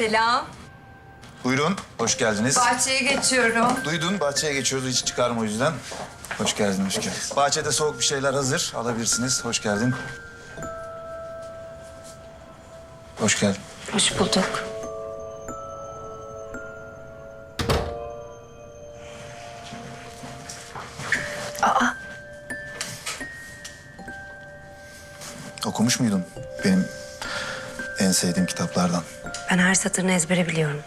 Selam. Buyurun, hoş geldiniz. Bahçeye geçiyorum. Duydun, bahçeye geçiyoruz. Hiç çıkarma o yüzden. Hoş geldin, hoş geldin. Bahçede soğuk bir şeyler hazır. Alabilirsiniz. Hoş geldin. Hoş geldin. Hoş bulduk. Okumuş muydun benim en sevdiğim kitaplardan? Ben her satırını ezbere biliyorum.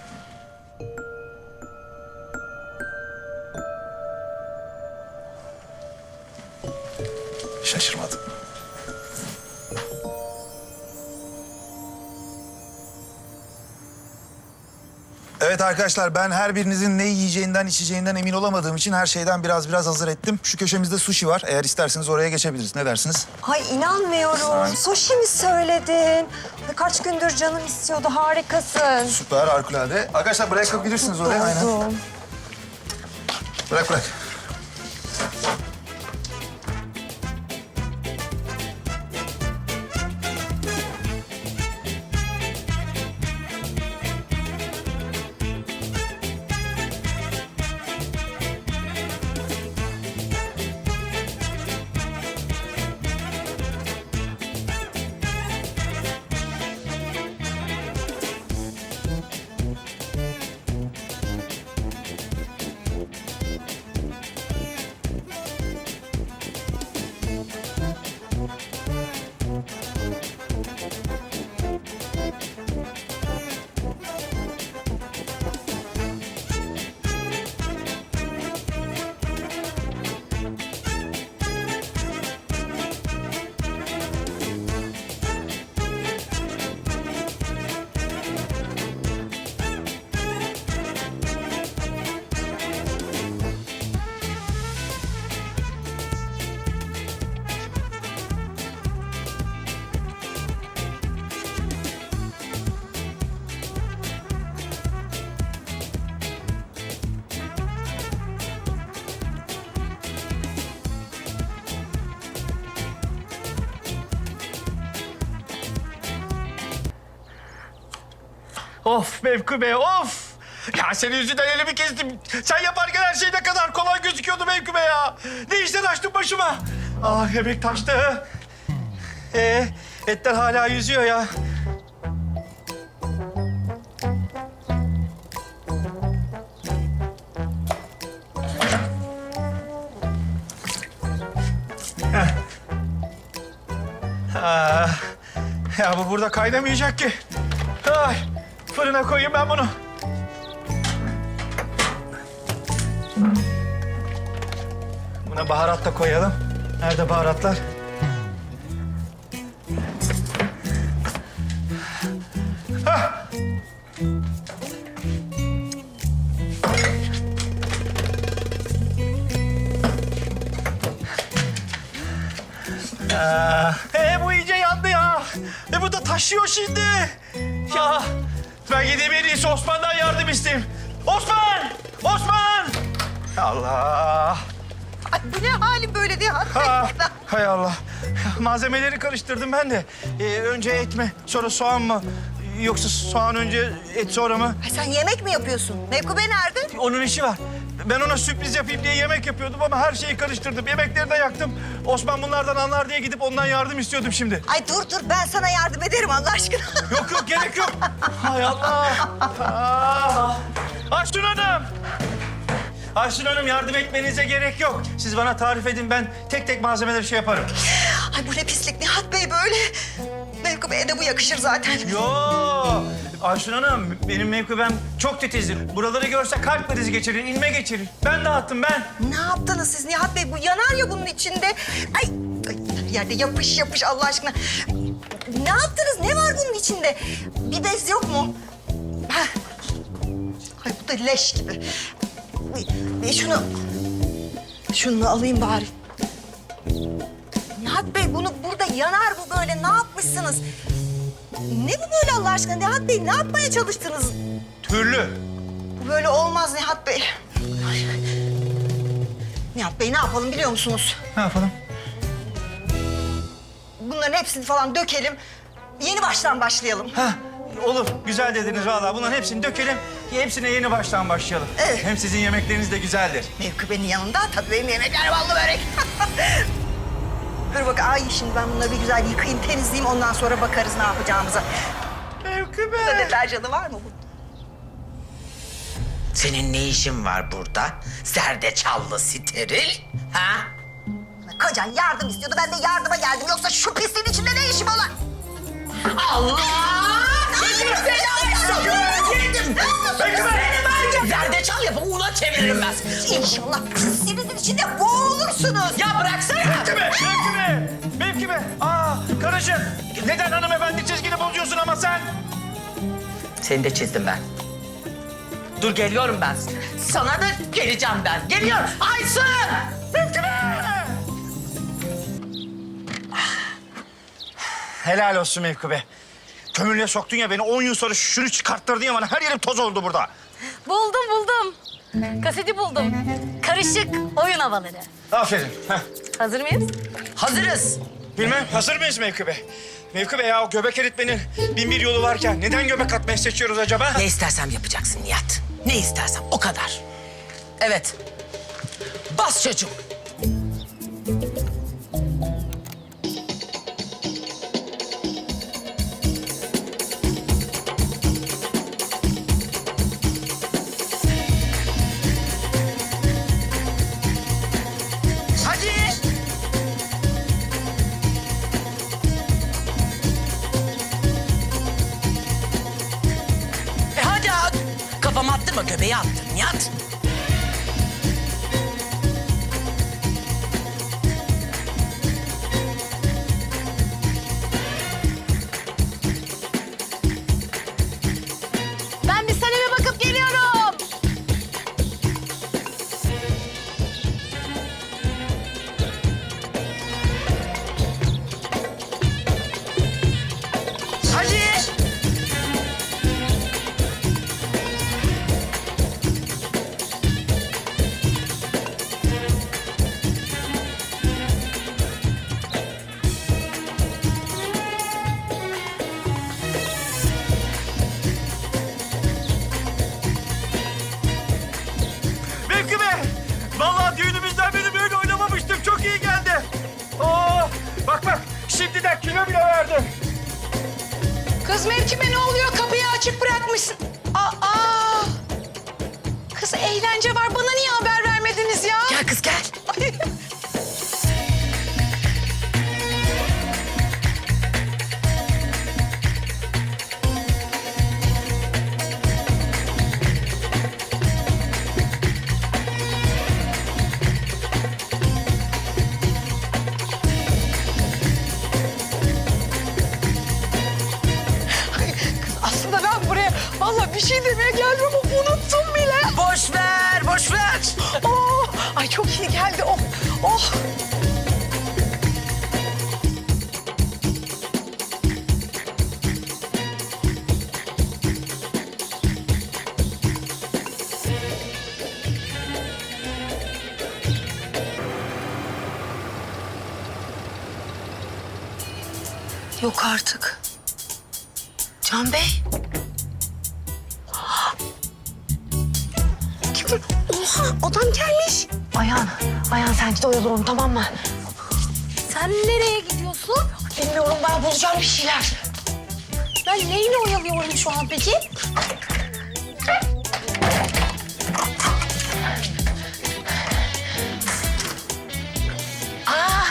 Arkadaşlar ben her birinizin ne yiyeceğinden içeceğinden emin olamadığım için her şeyden biraz biraz hazır ettim. Şu köşemizde sushi var. Eğer isterseniz oraya geçebiliriz. Ne dersiniz? Ay inanmıyorum. Sushi mi söyledin? Kaç gündür canım istiyordu. Harikasın. Süper harikulade. Arkadaşlar bırakabilirsiniz oraya. Aynen. Bırak bırak. Of Mevku Bey of! Ya senin yüzünden elimi kestim. Sen yaparken her şey ne kadar kolay gözüküyordu Mevku Bey ya. Ne işler açtın başıma. Ah yemek taştı. Ee, etler hala yüzüyor ya. Heh. Ah, ya bu burada kaynamayacak ki. Ay, fırına koyayım ben bunu. Buna baharat da koyalım. Nerede baharatlar? Hah! Aa, e, bu iyice yandı ya. E, bu da taşıyor şimdi. Ya ben gideyim en iyisi Osman'dan yardım isteyeyim. Osman! Osman! Allah! Ay bu ne halin böyle diye. Ha, hay Allah. Malzemeleri karıştırdım ben de. Ee, önce et mi, sonra soğan mı? Yoksa soğan önce, et sonra mı? Ay sen yemek mi yapıyorsun? Mevku Bey nerede? Onun işi var. Ben ona sürpriz yapayım diye yemek yapıyordum ama her şeyi karıştırdım. Yemekleri de yaktım. Osman bunlardan anlar diye gidip ondan yardım istiyordum şimdi. Ay dur dur ben sana yardım ederim Allah aşkına. Yok yok gerek yok. Hay Allah. Aa. Ayşun Hanım. Ayşun Hanım yardım etmenize gerek yok. Siz bana tarif edin ben tek tek malzemeleri şey yaparım. Ay bu ne pislik Nihat Bey böyle. Mevku Bey'e de bu yakışır zaten. Yo. Ayşun Hanım benim mevkibem çok titizdir. Buraları görse kalp krizi geçirir, inme geçirir. Ben dağıttım ben. Ne yaptınız siz Nihat Bey? Bu yanar ya bunun içinde. Ay, ay yerde yapış yapış Allah aşkına. Ne yaptınız? Ne var bunun içinde? Bir bez yok mu? Heh. Ay bu da leş gibi. Bir şunu... Şunu alayım bari. Nihat Bey bunu burada yanar bu böyle. Ne yapmışsınız? Ne bu böyle Allah aşkına? Nihat Bey ne yapmaya çalıştınız? Türlü. Bu böyle olmaz Nihat Bey. Ay. Nihat Bey ne yapalım biliyor musunuz? Ne yapalım? Bunların hepsini falan dökelim. Yeni baştan başlayalım. Ha, Olur, güzel dediniz vallahi. Bunların hepsini dökelim. Hepsine yeni baştan başlayalım. Evet. Hem sizin yemekleriniz de güzeldir. Mevkübe'nin yanında tabii benim yemekler ballı börek. Dur bak ay şimdi ben bunları bir güzel yıkayayım, temizleyeyim. Ondan sonra bakarız ne yapacağımıza. Mevkübe. Deterjanı var mı bunun? Senin ne işin var burada? Zerdeçallı steril. Ha? Kocan yardım istiyordu. Ben de yardıma geldim. Yoksa şu pisliğin içinde ne işim olur? Allah! Yedim seni Yedim. Var ya zerdeçal yapıp una çeviririm ben. İnşallah pisliğinizin içinde boğulursunuz. Ya bıraksana. Mevkübe, mevkübe, mevkübe. Aa, karışık. Neden hanımefendi çizgini bozuyorsun ama sen? Seni de çizdim ben. Dur geliyorum ben. Sana da geleceğim ben. Geliyorum. Aysun! Helal olsun Mevkübe. Kömürlüğe soktun ya beni. On yıl sonra şunu çıkarttırdın ya bana. Her yerim toz oldu burada. Buldum buldum. Kaseti buldum. Karışık oyun havaları. Aferin. Heh. Hazır mıyız? Hazırız. Bilmem hazır mıyız Mevkübe? Mevkübe ya o göbek eritmenin bin bir yolu varken neden göbek atmayı seçiyoruz acaba? Ne istersem yapacaksın Nihat. Ne istersem o kadar. Evet. Bas çocuğum. Bak şimdiden kilo bile verdim. Kız Mevkime ne oluyor? Kapıyı açık bırakmışsın. Aa! Kız eğlence var. Bana niye haber vermediniz ya? Gel kız gel. Ama unuttum bile. Boş ver, boş ver. Oh! Ay çok iyi geldi. Oh! Oh! Yok artık. Can Bey. Sen git oyalı onu tamam mı? Sen nereye gidiyorsun? Bilmiyorum ben bulacağım bir şeyler. Ben neyle oyalıyorum şu an peki? Aa,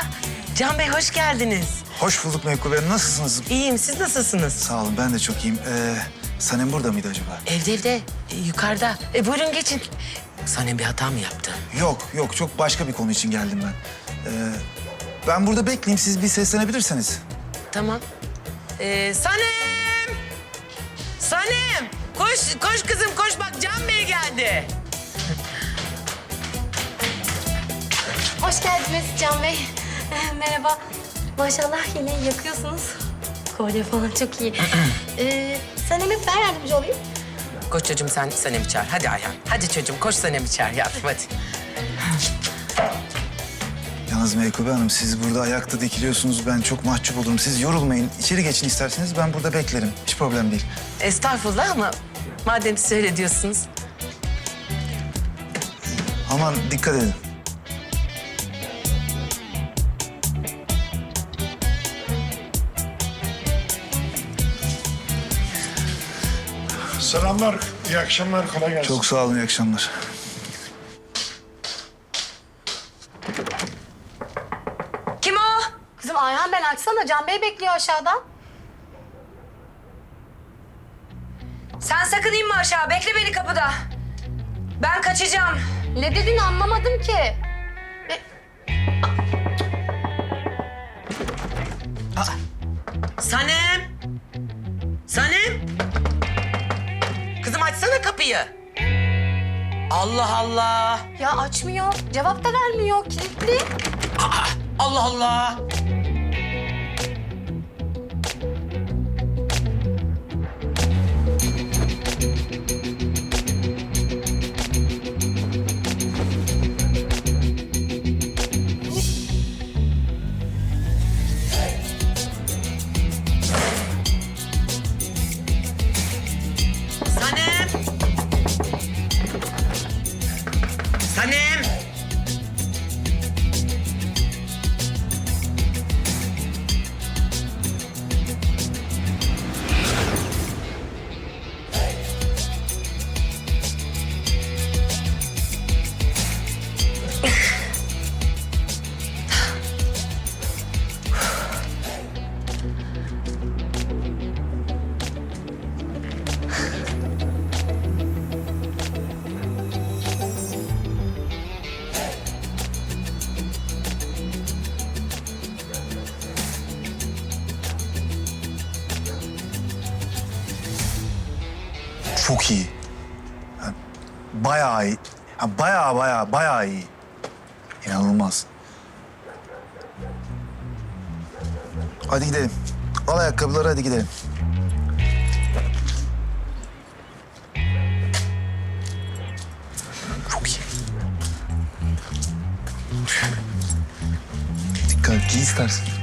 Can Bey hoş geldiniz. Hoş bulduk Mevkübe. Nasılsınız? İyiyim, siz nasılsınız? Sağ olun ben de çok iyiyim. Ee, Sanem burada mıydı acaba? Evde evde, e, yukarıda. E, buyurun geçin. Sanem bir hata mı yaptı? Yok yok çok başka bir konu için geldim ben. Ee, ben burada bekleyeyim siz bir seslenebilirseniz. Tamam. Ee, Sanem! Sanem! Koş, koş kızım koş bak Can Bey geldi. Hoş geldiniz Can Bey. Eh, Merhaba. Maşallah yine yakıyorsunuz. Kolye falan çok iyi. ee, Sanem'e ben yardımcı olayım. Koş çocuğum sen Sanem'i çağır. Hadi Ayhan. Hadi çocuğum koş Sanem'i çağır yavrum hadi. Ya Yalnız Meykıbe Hanım siz burada ayakta dikiliyorsunuz. Ben çok mahcup olurum. Siz yorulmayın. İçeri geçin isterseniz ben burada beklerim. Hiç problem değil. Estağfurullah ama madem siz öyle diyorsunuz. Aman dikkat edin. Selamlar, iyi akşamlar, kolay gelsin. Çok sağ olun. iyi akşamlar. Kim o? Kızım Ayhan ben açsana. Can Bey bekliyor aşağıdan. Sen sakın inme aşağı. Bekle beni kapıda. Ben kaçacağım. Ne dediğini anlamadım ki. Sanem! Sanem! Açsana kapıyı. Allah Allah! Ya açmıyor. Cevap da vermiyor. Kilitli. Aa, Allah Allah! Çok iyi. Bayağı iyi. Yani bayağı bayağı bayağı iyi. İnanılmaz. Hadi gidelim. Al ayakkabıları hadi gidelim. Çok iyi. Dikkat giy istersen.